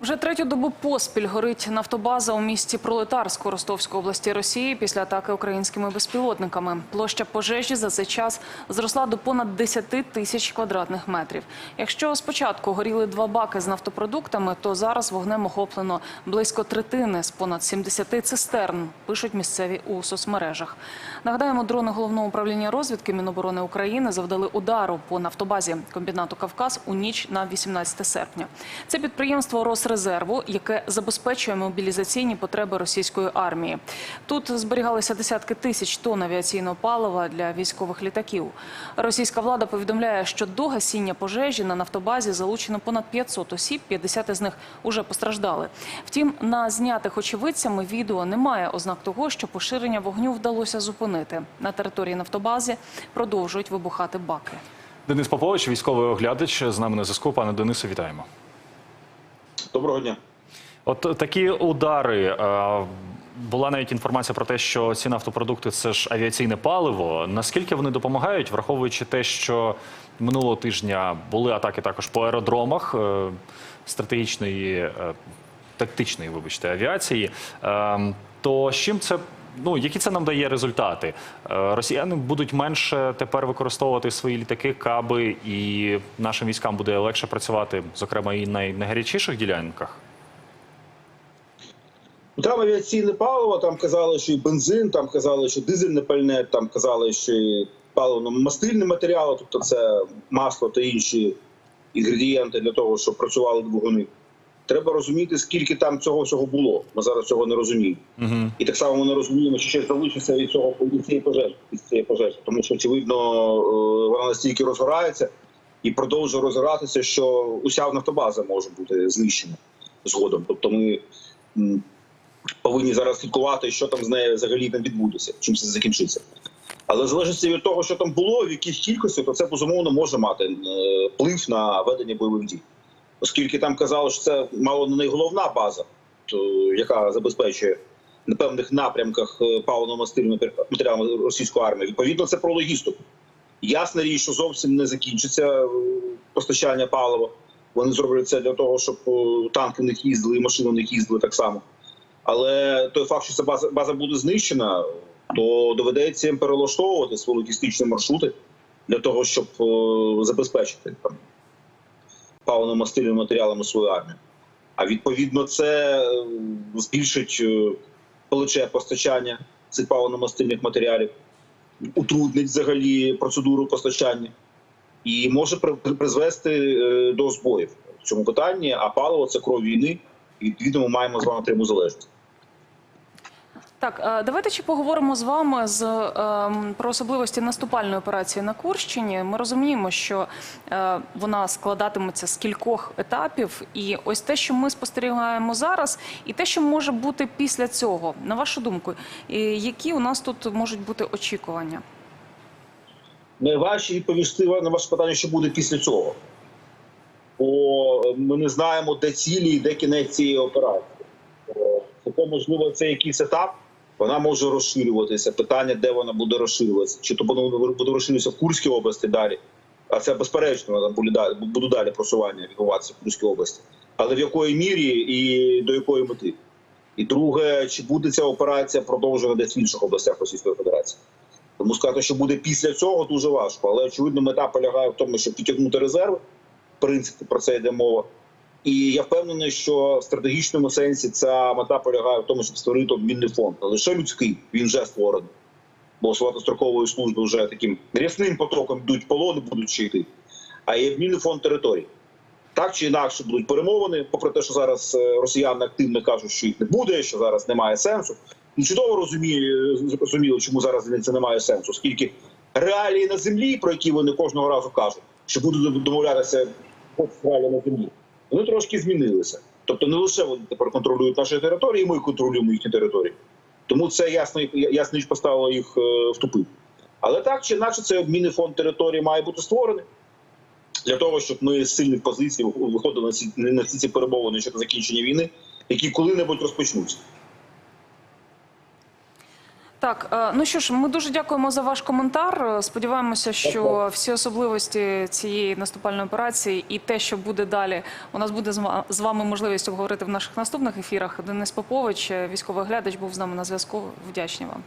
Вже третю добу поспіль горить нафтобаза у місті Пролетарськ у Ростовської області Росії після атаки українськими безпілотниками. Площа пожежі за цей час зросла до понад 10 тисяч квадратних метрів. Якщо спочатку горіли два баки з нафтопродуктами, то зараз вогнем охоплено близько третини з понад 70 цистерн, пишуть місцеві у соцмережах. Нагадаємо, дрони головного управління розвідки Міноборони України завдали удару по нафтобазі комбінату Кавказ у ніч на 18 серпня. Це підприємство Росрезерву, яке забезпечує мобілізаційні потреби російської армії. Тут зберігалися десятки тисяч тонн авіаційного палива для військових літаків. Російська влада повідомляє, що до гасіння пожежі на нафтобазі залучено понад 500 осіб, 50 із них уже постраждали. Втім, на знятих очевидцями відео немає ознак того, що поширення вогню вдалося зупинити. На території нафтобази продовжують вибухати баки. Денис Попович, військовий оглядач, з нами на зв'язку. Пане Денису, вітаємо. Доброго дня. От такі удари. е, Була навіть інформація про те, що ці нафтопродукти це ж авіаційне паливо. Наскільки вони допомагають, враховуючи те, що минулого тижня були атаки також по аеродромах е, стратегічної, е, тактичної, вибачте, авіації, е, то з чим це? Ну, які це нам дає результати? Е, Росіяни будуть менше тепер використовувати свої літаки, каби, і нашим військам буде легше працювати, зокрема, і на найгарячіших ділянках. Ну, Там авіаційне паливо, там казали, що і бензин, там казали, що дизельне пальне, там казали, що і паливно-мастильні матеріали, тобто це масло та інші інгредієнти для того, щоб працювали двигуни. Треба розуміти, скільки там цього всього було. Ми зараз цього не розуміємо. Угу. І так само ми не розуміємо, що ще залишиться від цього від цієї пожежі, від цієї пожежі. Тому що, очевидно, е, вона настільки розгорається і продовжує розгоратися, що уся нафтобаза може бути знищена згодом. Тобто ми повинні зараз слідкувати, що там з нею взагалі там відбудеться, чим це закінчиться. Але залежності від того, що там було, в яких кількості, то це безумовно може мати е, вплив на ведення бойових дій. Оскільки там казали, що це мало не найголовна база, яка забезпечує на певних напрямках е, паливно-мастильними матеріалами російської армії. Відповідно, це про логістику. Ясна річ, що зовсім не закінчиться е, постачання палива. Вони зроблять це для того, щоб е, танки них їздили, і машини в їздили так само. Але той факт, що ця база, база буде знищена, то доведеться їм перелаштовувати свої логістичні маршрути для того, щоб забезпечити там паливно-мастильними матеріалами свою армію. А відповідно, це е, збільшить величе постачання цих паливно-мастильних матеріалів, утруднить взагалі процедуру постачання і може при- при- призвести е, до збоїв в цьому питанні. А паливо це кров війни, і відповідно ми маємо з вами пряму залежність. Так, е, давайте ще поговоримо з вами з ем, про особливості наступальної операції на Курщині. Ми розуміємо, що е, вона складатиметься з кількох етапів, і ось те, що ми спостерігаємо зараз, і те, що може бути після цього, на вашу думку, які у нас тут можуть бути очікування? Найважче відповісти на ваше питання, що буде після цього. Бо ми не знаємо, де цілі і де кінець цієї операції. Е, Тобто, можливо, це якийсь етап, вона може розширюватися. Питання, де вона буде розширюватися. Чи то буде розширюватися в Курській області далі, а це безперечно, буде далі просування відбуватися в Курській області. Але в якої мірі і до якої мети? І друге, чи буде ця операція продовжена десь в інших областях Російської Федерації? Тому сказати, що буде після цього, дуже важко. Але очевидно, мета полягає в тому, щоб підтягнути резерви. В принципі, про це йде мова. І я впевнений, що в стратегічному сенсі ця мета полягає в тому, щоб створити обмінний фонд. Не лише людський, він вже створений. Бо строкової служби вже таким рясним потоком йдуть полони, будуть йти. А є обмінний фонд територій. Так чи інакше будуть перемовини, попри те, що зараз е, росіяни активно кажуть, що їх не буде, що зараз немає сенсу. Ну, чудово зрозуміло, чому зараз це немає сенсу, оскільки реалії на землі, про які вони кожного разу кажуть, що будуть домовлятися реалії на землі, вони трошки змінилися. Тобто не лише вони тепер контролюють наші території, ми контролюємо їхні території. Тому це ясно, ясно поставило їх е, в тупик. Але так чи інакше, цей обмінний фонд території має бути створений для того, щоб ми з сильних позицій виходили на всі ці перемовини щодо закінчення війни, які коли-небудь розпочнуться. Так, е, ну що ж, ми дуже дякуємо за ваш коментар. Е, Сподіваємося, що всі особливості цієї наступальної операції і те, що буде далі, у нас буде з ва- з вами можливість обговорити в наших наступних ефірах. Денис Попович, е, військовий глядач, був з нами на зв'язку. Вдячні вам.